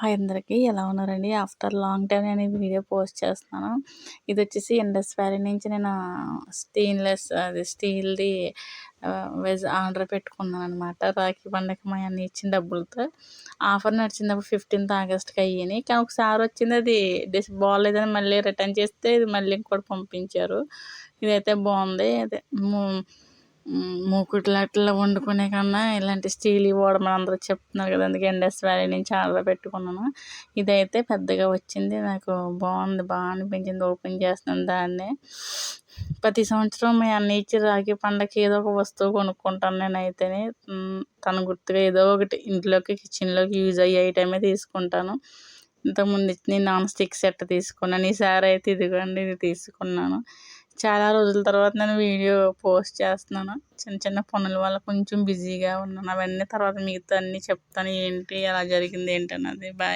Hi అందరికీ ఎలా ఉన్నారండి? ఆఫ్టర్ లాంగ్ టైం నేను ఈ వీడియో పోస్ట్ చేస్తున్నాను. ఇది వచ్చేసి ఇండస్ వ్యాలీ నుంచి నేను స్టెయిన్లెస్ అది స్టీల్ది వెజ్ ఆర్డర్ పెట్టుకున్నాను అనమాట రాఖీ పండగ మా అన్ని ఇచ్చిన డబ్బులతో. ఆఫర్ నడిచినప్పుడు ఫిఫ్టీన్త్ ఆగస్ట్కి అయ్యాయి. కానీ ఒకసారి వచ్చింది అది డిస్ బాగాలేదని మళ్ళీ రిటర్న్ చేస్తే ఇది మళ్ళీ ఇంకోటి పంపించారు. ఇదైతే బాగుంది. అదే మూకుట్లు వండుకునే కన్నా ఇలాంటి స్టీల్ వాడమని అందరూ చెప్తున్నారు కదా అందుకే ఇండస్ వ్యాలీ నుంచి ఆర్డర్ పెట్టుకున్నాను. ఇదైతే పెద్దగా వచ్చింది నాకు బాగుంది బాగా అనిపించింది ఓపెన్ చేస్తున్నాను దాన్ని. ప్రతి సంవత్సరం మీ అన్న ఇచ్చి రాఖీ పండగకి ఏదో ఒక వస్తువు కొనుక్కుంటాను నేనైతేనే. తన గుర్తుగా ఏదో ఒకటి ఇంట్లోకి కిచెన్లోకి యూజ్ అయ్యే ఐటమే తీసుకుంటాను. ఇంతకుముందు నేను నాన్ స్టిక్ సెట్ తీసుకున్నాను ఈసారి అయితే ఇదిగోండి ఇది తీసుకున్నాను. చాలా రోజుల తర్వాత నేను వీడియో పోస్ట్ చేస్తున్నాను. చిన్న చిన్న పనుల వల్ల కొంచెం బిజీగా ఉన్నాను. అవన్నీ తర్వాత మిగతా అన్నీ చెప్తాను. ఏంటి ఎలా జరిగింది ఏంటి అన్నది. బాయ్.